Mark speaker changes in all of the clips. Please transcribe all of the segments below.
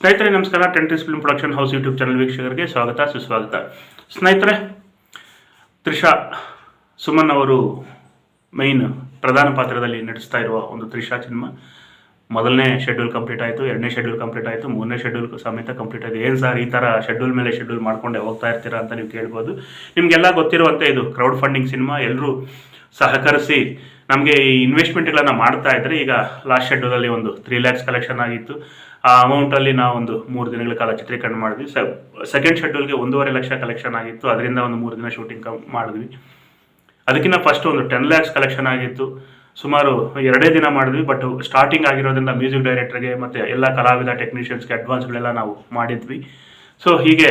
Speaker 1: ಸ್ನೇಹಿತರೆ, ನಮಸ್ಕಾರ. Ten trees film production house YouTube channel ವೀಕ್ಷಕರಿಗೆ ಸ್ವಾಗತ, ಸುಸ್ವಾಗತ. ಸ್ನೇಹಿತರೆ, ತ್ರಿಷಾ ಸುಮನ್ ಅವರು ಮೈನ್ ಪ್ರಧಾನ ಪಾತ್ರದಲ್ಲಿ ನಡೆಸ್ತಾ ಇರುವ ಒಂದು ತ್ರಿಷಾ ಸಿನಿಮಾ ಮೊದಲನೇ ಶೆಡ್ಯೂಲ್ ಕಂಪ್ಲೀಟ್ ಆಯಿತು, ಎರಡನೇ ಶೆಡ್ಯೂಲ್ ಕಂಪ್ಲೀಟ್ ಆಯಿತು, ಮೂರನೇ ಶೆಡ್ಯೂಲ್ ಸಮೇತ ಕಂಪ್ಲೀಟ್ ಆಯಿತು ಏನು ಸರ್ ಈ ಥರ ಶೆಡ್ಯೂಲ್ ಮೇಲೆ ಶೆಡ್ಯೂಲ್ ಮಾಡ್ಕೊಂಡೆ ಹೋಗ್ತಾ ಇರ್ತೀರಾ ಅಂತ ನೀವು ಕೇಳ್ಬೋದು. ನಿಮಗೆಲ್ಲ ಗೊತ್ತಿರುವಂತೆ ಇದು ಕ್ರೌಡ್ ಫಂಡಿಂಗ್ ಸಿನಿಮಾ ಎಲ್ಲರೂ ಸಹಕರಿಸಿ ನಮಗೆ ಈ ಇನ್ವೆಸ್ಟ್ಮೆಂಟ್ಗಳನ್ನು ಮಾಡ್ತಾ ಇದ್ದರೆ ಈಗ ಲಾಸ್ಟ್ ಶೆಡ್ಯೂಲಲ್ಲಿ ಒಂದು ತ್ರೀ ಲ್ಯಾಕ್ಸ್ ಕಲೆಕ್ಷನ್ ಆಗಿತ್ತು. ಆ ಅಮೌಂಟಲ್ಲಿ ನಾವು ಒಂದು ಮೂರು ದಿನಗಳ ಕಾಲ ಚಿತ್ರೀಕರಣ ಮಾಡಿದ್ವಿ. ಸೆಕೆಂಡ್ ಶೆಡ್ಯೂಲ್ಗೆ ಒಂದೂವರೆ ಲಕ್ಷ ಕಲೆಕ್ಷನ್ ಆಗಿತ್ತು. ಅದರಿಂದ ಒಂದು ಮೂರು ದಿನ ಶೂಟಿಂಗ್ ಮಾಡಿದ್ವಿ. ಅದಕ್ಕಿಂತ ಫಸ್ಟ್ ಒಂದು ಟೆನ್ ಲ್ಯಾಕ್ಸ್ ಕಲೆಕ್ಷನ್ ಆಗಿತ್ತು. ಸುಮಾರು ಎರಡೇ ದಿನ ಮಾಡಿದ್ವಿ. ಬಟ್ ಸ್ಟಾರ್ಟಿಂಗ್ ಆಗಿರೋದ್ರಿಂದ ಮ್ಯೂಸಿಕ್ ಡೈರೆಕ್ಟರ್ಗೆ ಮತ್ತು ಎಲ್ಲ ಕಲಾವಿದ ಟೆಕ್ನಿಷಿಯನ್ಸ್ಗೆ ಅಡ್ವಾನ್ಸ್ಗಳೆಲ್ಲ ನಾವು ಮಾಡಿದ್ವಿ. ಸೊ ಹೀಗೆ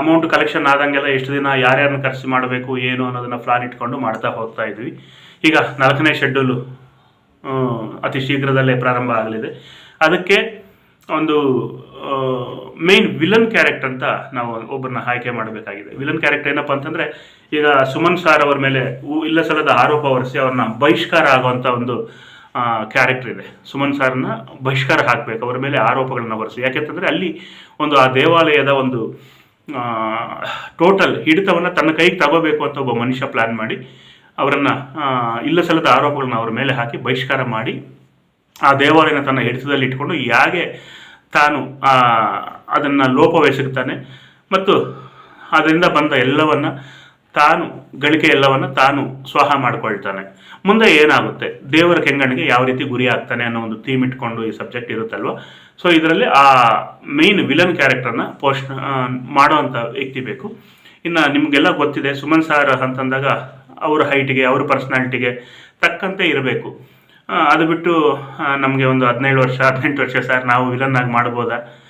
Speaker 1: ಅಮೌಂಟ್ ಕಲೆಕ್ಷನ್ ಆದಂಗೆಲ್ಲ ಎಷ್ಟು ದಿನ ಯಾರ್ಯಾರನ್ನ ಖರ್ಚು ಮಾಡಬೇಕು, ಏನು ಅನ್ನೋದನ್ನು ಪ್ಲಾನ್ ಇಟ್ಕೊಂಡು ಮಾಡ್ತಾ ಹೋಗ್ತಾ ಇದ್ವಿ. ಈಗ ನಾಲ್ಕನೇ ಶೆಡ್ಯೂಲು ಅತಿ ಶೀಘ್ರದಲ್ಲೇ ಪ್ರಾರಂಭ ಆಗಲಿದೆ. ಅದಕ್ಕೆ ಒಂದು ಮೇನ್ ವಿಲನ್ ಕ್ಯಾರೆಕ್ಟರ್ ಅಂತ ನಾವು ಒಬ್ಬರನ್ನ ಆಯ್ಕೆ ಮಾಡಬೇಕಾಗಿದೆ. ವಿಲನ್ ಕ್ಯಾರೆಕ್ಟರ್ ಏನಪ್ಪ ಅಂತಂದ್ರೆ, ಈಗ ಸುಮನ್ ಸಾರ್ ಅವರ ಮೇಲೆ ಇಲ್ಲ ಸಲದ ಆರೋಪ ಹೊರಿಸಿ ಅವ್ರನ್ನ ಬಹಿಷ್ಕಾರ ಆಗುವಂಥ ಒಂದು ಕ್ಯಾರೆಕ್ಟರ್ ಇದೆ. ಸುಮನ್ ಸಾರ್ನ ಬಹಿಷ್ಕಾರ ಹಾಕಬೇಕು, ಅವರ ಮೇಲೆ ಆರೋಪಗಳನ್ನ ಹೊರಿಸಿ ಯಾಕೆಂತಂದ್ರೆ ಅಲ್ಲಿ ಒಂದು ಆ ದೇವಾಲಯದ ಒಂದು ಟೋಟಲ್ ಹಿಡಿತವನ್ನ ತನ್ನ ಕೈಗೆ ತಗೋಬೇಕು ಅಂತ ಒಬ್ಬ ಮನುಷ್ಯ ಪ್ಲಾನ್ ಮಾಡಿ ಅವರನ್ನ ಇಲ್ಲ ಸಲ್ಲದ ಆರೋಪಗಳನ್ನ ಅವ್ರ ಮೇಲೆ ಹಾಕಿ ಬಹಿಷ್ಕಾರ ಮಾಡಿ ಆ ದೇವಾಲಯನ ತನ್ನ ಹಿಡಿತದಲ್ಲಿ ಇಟ್ಕೊಂಡು ಹೇಗೆ ತಾನು ಅದನ್ನು ಲೋಪವೆಸಗ್ತಾನೆ ಮತ್ತು ಅದರಿಂದ ಬಂದ ಎಲ್ಲವನ್ನ ತಾನು, ಗಳಿಕೆ ಎಲ್ಲವನ್ನ ತಾನು ಸ್ವಾಹ ಮಾಡ್ಕೊಳ್ತಾನೆ. ಮುಂದೆ ಏನಾಗುತ್ತೆ? ದೇವರ ಕೆಂಗಣಿಗೆ ಯಾವ ರೀತಿ ಗುರಿ ಆಗ್ತಾನೆ ಅನ್ನೋ ಒಂದು ಥೀಮ್ ಇಟ್ಕೊಂಡು ಈ ಸಬ್ಜೆಕ್ಟ್ ಇರುತ್ತಲ್ವ? ಸೊ ಇದರಲ್ಲಿ ಆ ಮೇನ್ ವಿಲನ್ ಕ್ಯಾರೆಕ್ಟರ್ನ ಪೋಷಣ ಮಾಡುವಂಥ ವ್ಯಕ್ತಿ ಬೇಕು. ಇನ್ನು ನಿಮಗೆಲ್ಲ ಗೊತ್ತಿದೆ, ಸುಮನ್ ಸಾರ್ ಅಂತಂದಾಗ ಅವ್ರ ಹೈಟಿಗೆ ಅವ್ರ ಪರ್ಸ್ನಾಲಿಟಿಗೆ ತಕ್ಕಂತೆ ಇರಬೇಕು. ಅದು ಬಿಟ್ಟು ನಮಗೆ ಒಂದು ಹದಿನೇಳು ವರ್ಷ, ಹದಿನೆಂಟು ವರ್ಷ ಸರ್ ನಾವು ವಿಲನ್ ಆಗಿ ಮಾಡ್ಬೋದಾ?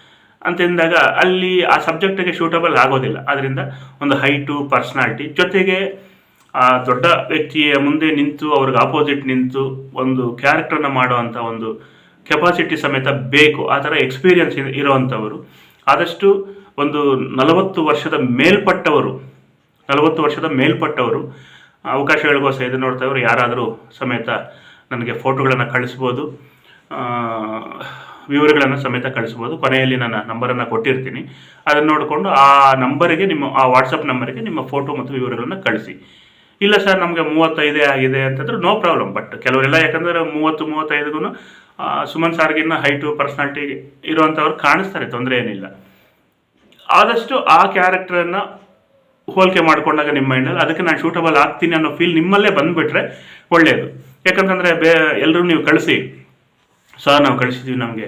Speaker 1: ಅಂತಂದಾಗ ಅಲ್ಲಿ ಆ ಸಬ್ಜೆಕ್ಟಿಗೆ ಶೂಟಬಲ್ ಆಗೋದಿಲ್ಲ. ಆದ್ದರಿಂದ ಒಂದು ಹೈಟು ಪರ್ಸ್ನಾಲಿಟಿ ಜೊತೆಗೆ, ಆ, ದೊಡ್ಡ ವ್ಯಕ್ತಿಯ ಮುಂದೆ ನಿಂತು, ಅವ್ರಿಗೆ ಆಪೋಸಿಟ್ ನಿಂತು ಒಂದು ಕ್ಯಾರೆಕ್ಟರ್ನ ಮಾಡುವಂಥ ಒಂದು ಕೆಪಾಸಿಟಿ ಸಮೇತ ಬೇಕು. ಆ ಥರ ಎಕ್ಸ್ಪೀರಿಯನ್ಸ್ ಇರುವಂಥವರು. ಆದಷ್ಟು ಒಂದು ನಲವತ್ತು ವರ್ಷದ ಮೇಲ್ಪಟ್ಟವರು, ನಲವತ್ತು ವರ್ಷದ ಮೇಲ್ಪಟ್ಟವರು ಅವಕಾಶಗಳಿಗೋಸ್ಕರ ಇದು ನೋಡ್ತಾ ಇವರು ಯಾರಾದರೂ ಸಮೇತ ನನಗೆ ಫೋಟೋಗಳನ್ನು ಕಳಿಸ್ಬೋದು ವಿವರಗಳನ್ನು ಸಮೇತ ಕಳಿಸ್ಬೋದು. ಕೊನೆಯಲ್ಲಿ ನನ್ನ ನಂಬರನ್ನು ಕೊಟ್ಟಿರ್ತೀನಿ. ಅದನ್ನು ನೋಡಿಕೊಂಡು ಆ ನಂಬರಿಗೆ ನಿಮ್ಮ, ಆ ವಾಟ್ಸಪ್ ನಂಬರಿಗೆ ನಿಮ್ಮ ಫೋಟೋ ಮತ್ತು ವಿವರಗಳನ್ನು ಕಳಿಸಿ. ಇಲ್ಲ ಸರ್, ನಮಗೆ ಮೂವತ್ತೈದೇ ಆಗಿದೆ ಅಂತಂದ್ರೆ ನೋ ಪ್ರಾಬ್ಲಮ್. ಬಟ್ ಕೆಲವರೆಲ್ಲ ಯಾಕಂದರೆ ಮೂವತ್ತು ಮೂವತ್ತೈದಿಗೂ ಸುಮನ್ ಸಾರ್ಗಿನ್ನ ಹೈಟು ಪರ್ಸ್ನಾಲ್ಟಿ ಇರುವಂಥವ್ರು ಕಾಣಿಸ್ತಾರೆ, ತೊಂದರೆ ಏನಿಲ್ಲ. ಆದಷ್ಟು ಆ ಕ್ಯಾರೆಕ್ಟರನ್ನು ಹೋಲಿಕೆ ಮಾಡ್ಕೊಂಡಾಗ ನಿಮ್ಮ ಮೈಂಡಲ್ಲಿ ಅದಕ್ಕೆ ನಾನು ಶೂಟಬಲ್ ಆಗ್ತೀನಿ ಅನ್ನೋ ಫೀಲ್ ನಿಮ್ಮಲ್ಲೇ ಬಂದುಬಿಟ್ರೆ ಒಳ್ಳೆಯದು ಯಾಕಂತಂದರೆ ಬೇ ಎಲ್ಲರೂ ನೀವು ಕಳಿಸಿ. ಸರ್ ನಾವು ಕಳಿಸಿದ್ವಿ, ನಮಗೆ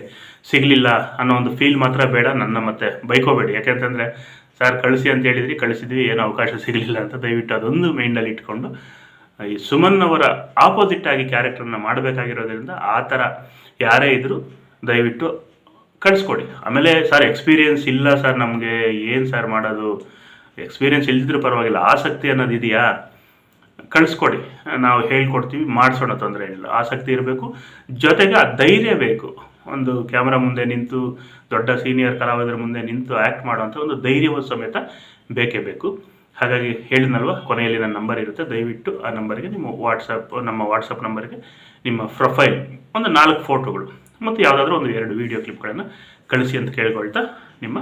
Speaker 1: ಸಿಗಲಿಲ್ಲ ಅನ್ನೋ ಒಂದು ಫೀಲ್ ಮಾತ್ರ ಬೇಡ, ನನ್ನ ಮತ್ತೆ ಬೈಕೋಬೇಡಿ. ಯಾಕೆಂತಂದರೆ, ಸರ್, ಕಳಿಸಿ ಅಂತ ಹೇಳಿದ್ರಿ, ಕಳಿಸಿದ್ವಿ, ಏನೋ ಅವಕಾಶ ಸಿಗಲಿಲ್ಲ ಅಂತ ದಯವಿಟ್ಟು ಅದೊಂದು ಮೈಂಡಲ್ಲಿ ಇಟ್ಕೊಂಡು, ಈ ಸುಮನ್ ಅವರ ಆಪೋಸಿಟ್ ಆಗಿ ಕ್ಯಾರೆಕ್ಟರ್ನ ಮಾಡಬೇಕಾಗಿರೋದ್ರಿಂದ ಆ ಥರ ಯಾರೇ ಇದ್ದರೂ ದಯವಿಟ್ಟು ಕಳಿಸ್ಕೊಡಿ. ಆಮೇಲೆ, ಸರ್ ಎಕ್ಸ್ಪೀರಿಯನ್ಸ್ ಇಲ್ಲ, ಸರ್, ನಮಗೆ ಏನು ಸರ್ ಮಾಡೋದು? ಎಕ್ಸ್ಪೀರಿಯನ್ಸ್ ಇಲ್ದಿದ್ರೂ ಪರವಾಗಿಲ್ಲ. ಆಸಕ್ತಿ ಅನ್ನೋದು ಇದೆಯಾ? ಕಳಿಸ್ಕೊಡಿ. ನಾವು ಹೇಳ್ಕೊಡ್ತೀವಿ, ಮಾಡಿಸೋಣ ತೊಂದರೆ ಏನಿಲ್ಲ ಆಸಕ್ತಿ ಇರಬೇಕು. ಜೊತೆಗೆ ಆ ಧೈರ್ಯ ಬೇಕು. ಒಂದು ಕ್ಯಾಮ್ರಾ ಮುಂದೆ ನಿಂತು, ದೊಡ್ಡ ಸೀನಿಯರ್ ಕಲಾವಿದರ ಮುಂದೆ ನಿಂತು ಆ್ಯಕ್ಟ್ ಮಾಡುವಂಥ ಒಂದು ಧೈರ್ಯವೂ ಸಮೇತ ಬೇಕೇ ಬೇಕು. ಹಾಗಾಗಿ ಹೇಳಿದ್ನಲ್ವ, ಕೊನೆಯಲ್ಲಿ ನನ್ನ ನಂಬರ್ ಇರುತ್ತೆ. ದಯವಿಟ್ಟು ಆ ನಂಬರಿಗೆ ನಿಮ್ಮ ವಾಟ್ಸಪ್ ನಮ್ಮ ವಾಟ್ಸಪ್ ನಂಬರ್ಗೆ ನಿಮ್ಮ ಪ್ರೊಫೈಲ್ ಒಂದು ನಾಲ್ಕು ಫೋಟೋಗಳು ಮತ್ತು ಯಾವುದಾದ್ರೂ ಒಂದು ಎರಡು ವೀಡಿಯೋ ಕ್ಲಿಪ್ಗಳನ್ನು ಕಳಿಸಿ ಅಂತ ಕೇಳ್ಕೊಳ್ತಾ ನಿಮ್ಮ